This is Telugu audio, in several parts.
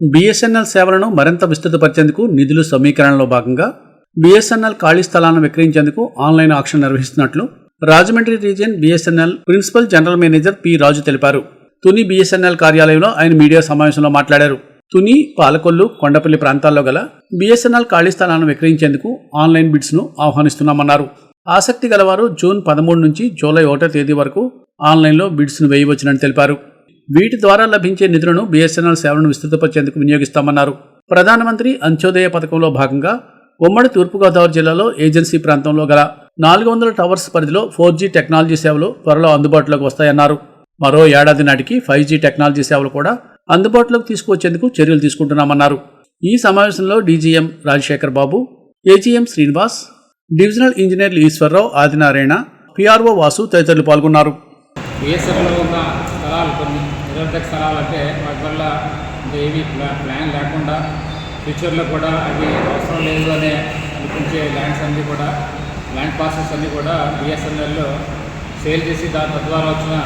బీఎస్ఎన్ఎల్ సేవలను మరింత విస్తృతపరిచేందుకు నిధులు సమీకరణలో భాగంగా బీఎస్ఎన్ఎల్ ఖాళీ స్థలాలను విక్రయించేందుకు ఆన్లైన్ ఆక్షన్ నిర్వహిస్తున్నట్లు Rajahmundry region BSNL principal general manager P Raju తెలిపారు. తుని బీఎస్ఎన్ఎల్ కార్యాలయంలో ఆయన మీడియా సమావేశంలో మాట్లాడారు. తుని పాలకొల్లు కొండపల్లి ప్రాంతాల్లో గల బీఎస్ఎన్ఎల్ ఖాళీ స్థలాలను విక్రయించేందుకు ఆన్లైన్ బిడ్స్ను ఆహ్వానిస్తున్నామన్నారు. ఆసక్తి గలవారు జూన్ పదమూడు నుంచి జూలై ఒకటో తేదీ వరకు ఆన్లైన్లో బిడ్స్ను వేయవచ్చునని తెలిపారు. వీటి ద్వారా లభించే నిధులను బీఎస్ఎన్ఎల్ సేవలను విస్తృతపరిచేందుకు వినియోగిస్తామన్నారు. ప్రధానమంత్రి అంత్యోదయ పథకంలో భాగంగా ఉమ్మడి తూర్పుగోదావరి జిల్లాలో ఏజెన్సీ ప్రాంతంలో గల నాలుగు వందల టవర్స్ పరిధిలో ఫోర్ జీ టెక్నాలజీ సేవలు త్వరలో అందుబాటులోకి వస్తాయన్నారు. మరో ఏడాది నాటికి ఫైవ్ జీ టెక్నాలజీ సేవలు కూడా అందుబాటులోకి తీసుకువచ్చేందుకు చర్యలు తీసుకుంటున్నామన్నారు. ఈ సమావేశంలో DGM Rajasekhar Babu AGM Srinivas divisional ఇంజనీర్లు ఈశ్వరరావు ఆదినారాయణ పిఆర్ఓ వాసు తదితరులు పాల్గొన్నారు. స్థలాలు నిరోధక స్థలాలు అంటే వాటి వల్ల ఏమీ ఏవి ప్లా ప్లాన్ లేకుండా ఫ్యూచర్లో కూడా అవి అవసరం లేదు అనే అనిపించే ల్యాండ్స్ అన్నీ కూడా ల్యాండ్ పాసెస్ అన్నీ కూడా బిఎస్ఎన్ఎల్లో సేల్ చేసి దాని తద్వారా వచ్చిన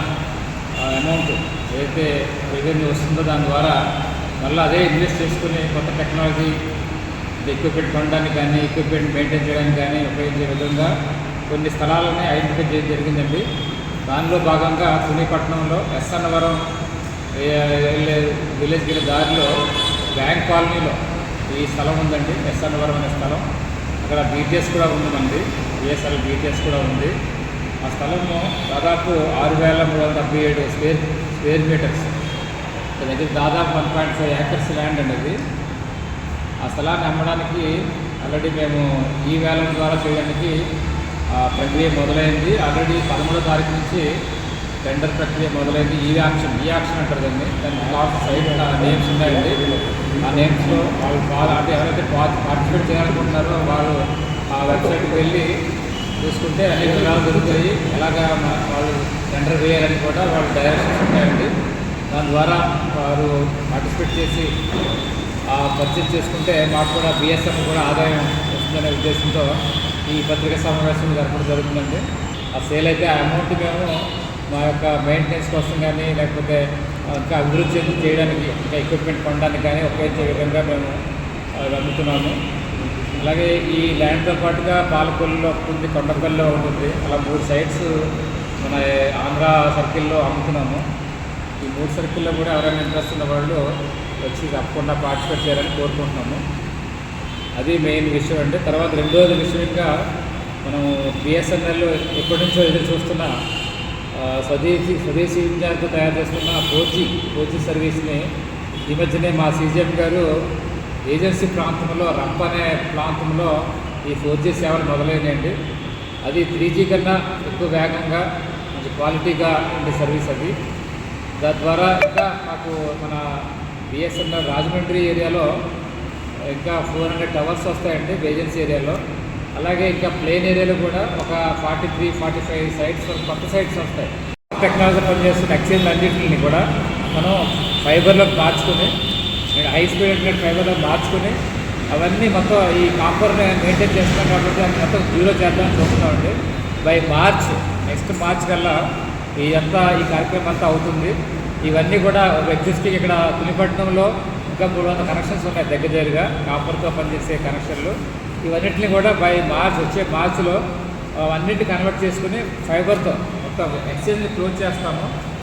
అమౌంట్ ఏదైతే రెవెన్యూ వస్తుందో దాని ద్వారా మళ్ళీ అదే ఇన్వెస్ట్ చేసుకుని కొత్త టెక్నాలజీ ఎక్విప్మెంట్ కొనడానికి కానీ ఎక్విప్మెంట్ మెయింటైన్ చేయడానికి కానీ ఉపయోగించే విధంగా కొన్ని స్థలాలని ఐడెంటిఫై చేయడం జరిగిందండి. దానిలో భాగంగా తునిపట్నంలో ఎస్ అన్నవరం వెళ్ళే విలేజ్ గిరి దారిలో బ్యాంక్ కాలనీలో ఈ స్థలం ఉందండి ఎస్ అనే స్థలం. అక్కడ బీటీఎస్ కూడా ఉంది మనది బిఎస్ఎల్ బీటీఎస్ కూడా ఉంది. ఆ స్థలము దాదాపు ఆరు వేల మూడు వందల డెబ్బై ఏడు స్క్వేర్ స్క్వేర్ మీటర్స్. దగ్గర దాదాపు one point five acres land అండి అది ఆ స్థలాన్ని అమ్మడానికి ఆల్రెడీ మేము ఈ వేలం ద్వారా చేయడానికి ఆ ప్రక్రియ మొదలైంది. ఆల్రెడీ పదమూడో తారీఖు నుంచి టెండర్ ప్రక్రియ మొదలైంది. ఈ యాక్షన్ ఈ యాక్షన్ అంటారు దాన్ని. దాని లాస్ట్ సైడ్ నేమ్స్ ఉన్నాయండి. ఆ నేమ్స్లో వాళ్ళు వాళ్ళు అంటే ఎవరైతే పార్టిసిపేట్ చేయాలనుకుంటున్నారో వాళ్ళు ఆ వెబ్సైట్కి వెళ్ళి చూసుకుంటే అన్ని వివరాలు దొరుకుతాయి ఎలాగా వాళ్ళు టెండర్ వేయాలని కూడా వాళ్ళు డైరెక్షన్స్ ఉంటాయండి. దాని ద్వారా వారు పార్టిసిపేట్ చేసి ఆ పర్చేజ్ చేసుకుంటే మాకు కూడా బిఎస్ఎఫ్ కూడా ఆదాయం వస్తుందనే ఉద్దేశంతో ఈ పత్రికా సమావేశం జరపడం జరుగుతుందండి. ఆ సేల్ అయితే ఆ అమౌంట్ మేము మా యొక్క మెయింటెనెన్స్ కోసం కానీ లేకపోతే ఇంకా అభివృద్ధి చేయడానికి ఇంకా ఎక్విప్మెంట్ కొనడానికి కానీ ఉపయోగించే విధంగా మేము అవి అమ్ముతున్నాము అలాగే ఈ ల్యాండ్తో పాటుగా పాలకొల్లులో ఉంటుంది కొండపల్లిలో ఉంటుంది అలా మూడు సైట్స్ మన ఆంధ్ర సర్కిల్లో అమ్ముతున్నాము. ఈ మూడు సర్కిల్లో కూడా ఎవరైనా ఇంట్రెస్ట్ ఉన్న వాళ్ళు వచ్చి తప్పకుండా పార్టిసిపేట్ చేయాలని కోరుకుంటున్నాము. అది మెయిన్ విషయం అంటే తర్వాత రెండోది విషయంగా మనం బిఎస్ఎన్ఎల్ ఎప్పటి నుంచో ఎదురు చూస్తున్న స్వదేశీ స్వదేశీ విద్యార్థి తయారు చేస్తున్న ఫోర్జీ ఫోర్జీ సర్వీస్ని ఈ మధ్యనే మా సీజీఎం గారు ఏజెన్సీ ప్రాంతంలో రంప అనే ప్రాంతంలో ఈ ఫోర్ జీ సేవలు మొదలైనాయండి. అది త్రీ జీ కన్నా ఎక్కువ వేగంగా మంచి క్వాలిటీగా ఉండే సర్వీస్ అది. దాని ద్వారా ఇంకా మాకు మన బిఎస్ఎన్ఎల్ రాజమండ్రి ఏరియాలో ఇంకా ఫోర్ హండ్రెడ్ టవర్స్ వస్తాయండి ఏజెన్సీ ఏరియాలో. అలాగే ఇంకా ప్లేన్ ఏరియాలో కూడా ఒక forty three forty five sites కొత్త సైట్స్ వస్తాయి. టెక్నాలజీ పనిచేస్తున్న ఎక్స్చేంజ్ అన్నింటిని కూడా మనం ఫైబర్లోకి మార్చుకుని హై స్పీడ్ ఇంటర్నెట్ ఫైబర్లో మార్చుకుని అవన్నీ మొత్తం ఈ కాపర్ని మెయింటైన్ చేస్తున్నాం కాబట్టి అది మొత్తం జీరో చేద్దామని చూస్తున్నామండి బై మార్చ్ నెక్స్ట్ మార్చ్ కల్లా ఇదంతా ఈ కార్యక్రమం అంతా అవుతుంది. ఇవన్నీ కూడా ఒక ఎగ్జిస్టింగ్ ఇక్కడ తునిపట్నంలో ఇంకా మూడు వందల కనెక్షన్స్ ఉన్నాయి దగ్గర దగ్గరగా కాపర్తో పనిచేసే కనెక్షన్లు ఇవన్నిటిని కూడా బై మార్చ్ వచ్చే మార్చిలో అన్నింటి కన్వర్ట్ చేసుకుని ఫైబర్తో మొత్తం ఎక్స్చేంజ్ క్లోజ్ చేస్తాము.